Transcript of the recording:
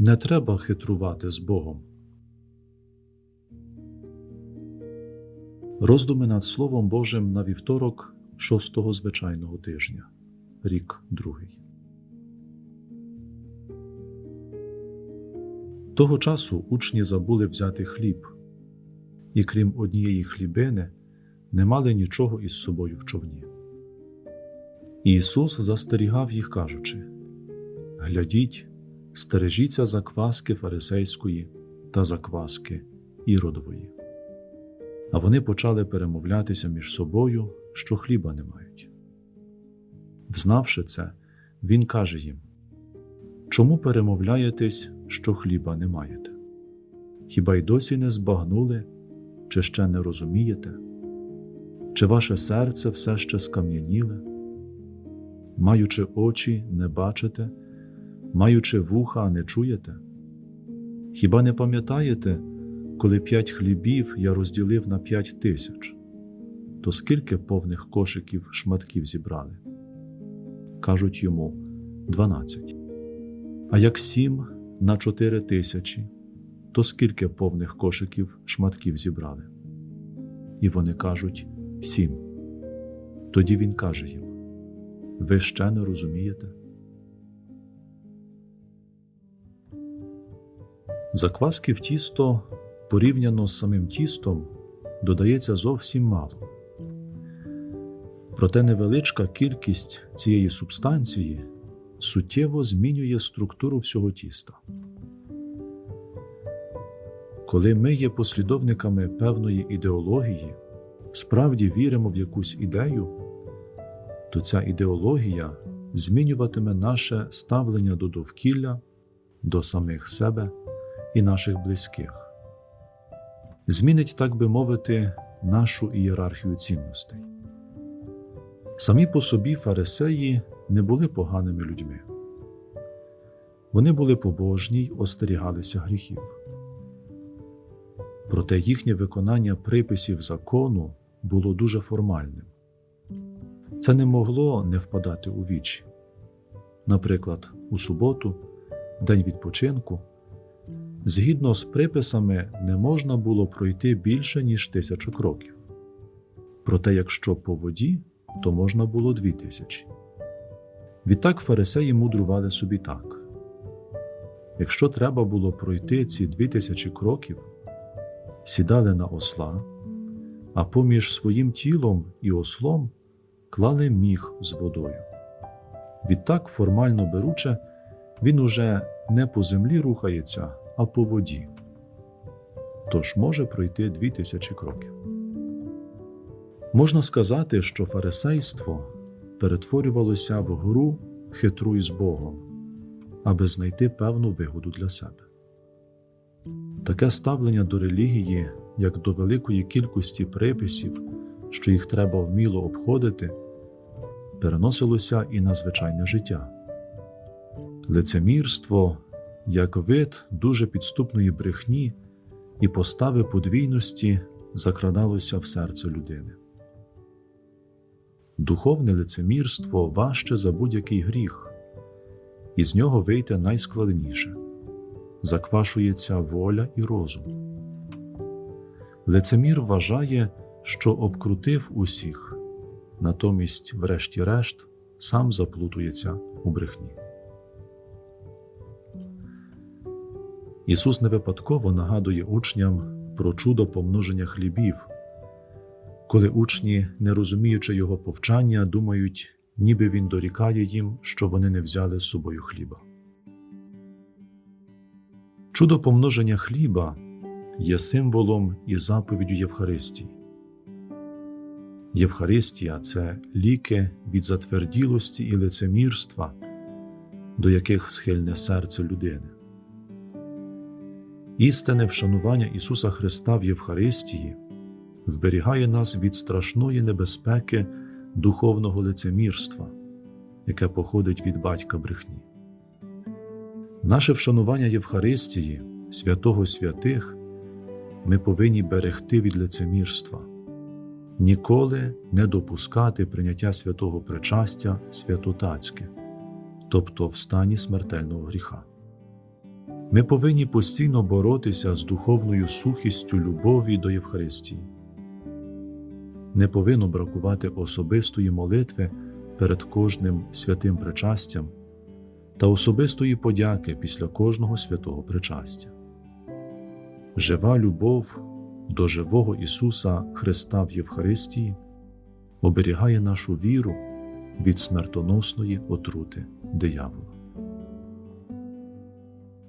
Не треба хитрувати з Богом. Роздуми над Словом Божим на вівторок шостого звичайного тижня, рік другий. Того часу учні забули взяти хліб, і крім однієї хлібини, не мали нічого із собою в човні. Ісус застерігав їх, кажучи: Глядіть, стережіться закваски фарисейської та закваски іродової. А вони почали перемовлятися між собою, що хліба не мають. Взнавши це, він каже їм: Чому перемовляєтесь, що хліба не маєте? Хіба й досі не збагнули, чи ще не розумієте? Чи ваше серце все ще скам'яніле? Маючи очі, не бачите, маючи вуха, не чуєте? Хіба не пам'ятаєте, коли п'ять хлібів я розділив на п'ять тисяч, то скільки повних кошиків шматків зібрали? Кажуть йому дванадцять. А як сім на чотири тисячі, то скільки повних кошиків шматків зібрали? І вони кажуть сім. Тоді він каже їм: Ви ще не розумієте? Закваски в тісто порівняно з самим тістом додається зовсім мало. Проте невеличка кількість цієї субстанції суттєво змінює структуру всього тіста. Коли ми є послідовниками певної ідеології, справді віримо в якусь ідею, то ця ідеологія змінюватиме наше ставлення до довкілля, до самих себе і наших близьких, змінить, так би мовити, нашу ієрархію цінностей. Самі по собі фарисеї не були поганими людьми. Вони були побожні й остерігалися гріхів. Проте їхнє виконання приписів закону було дуже формальним. Це не могло не впадати у вічі. Наприклад, у суботу, день відпочинку, згідно з приписами, не можна було пройти більше, ніж тисячу кроків. Проте, якщо по воді, то можна було дві тисячі. Відтак фарисеї мудрували собі так: якщо треба було пройти ці дві тисячі кроків, сідали на осла, а поміж своїм тілом і ослом клали міг з водою. Відтак, формально беруче, він уже не по землі рухається, а по воді, тож може пройти дві тисячі кроків. Можна сказати, що фарисейство перетворювалося в гру хитруй з Богом, аби знайти певну вигоду для себе. Таке ставлення до релігії, як до великої кількості приписів, що їх треба вміло обходити, переносилося і на звичайне життя. Лицемірство як вид дуже підступної брехні і постави подвійності закрадалося в серце людини. Духовне лицемірство важче за будь-який гріх, і з нього вийти найскладніше заквашується воля і розум. Лицемір вважає, що обкрутив усіх, натомість, врешті-решт, сам заплутується у брехні. Ісус не випадково нагадує учням про чудо помноження хлібів, коли учні, не розуміючи Його повчання, думають, ніби Він дорікає їм, що вони не взяли з собою хліба. Чудо помноження хліба є символом і заповіддю Євхаристії. Євхаристія це ліки від затверділості і лицемірства, до яких схильне серце людини. Істинне вшанування Ісуса Христа в Євхаристії вберігає нас від страшної небезпеки духовного лицемірства, яке походить від батька брехні. Наше вшанування Євхаристії, святого святих, ми повинні берегти від лицемірства, ніколи не допускати прийняття святого причастя святотацьке, тобто в стані смертельного гріха. Ми повинні постійно боротися з духовною сухістю любові до Євхаристії. Не повинно бракувати особистої молитви перед кожним святим причастям та особистої подяки після кожного святого причастя. Жива любов до живого Ісуса Христа в Євхаристії оберігає нашу віру від смертоносної отрути диявола.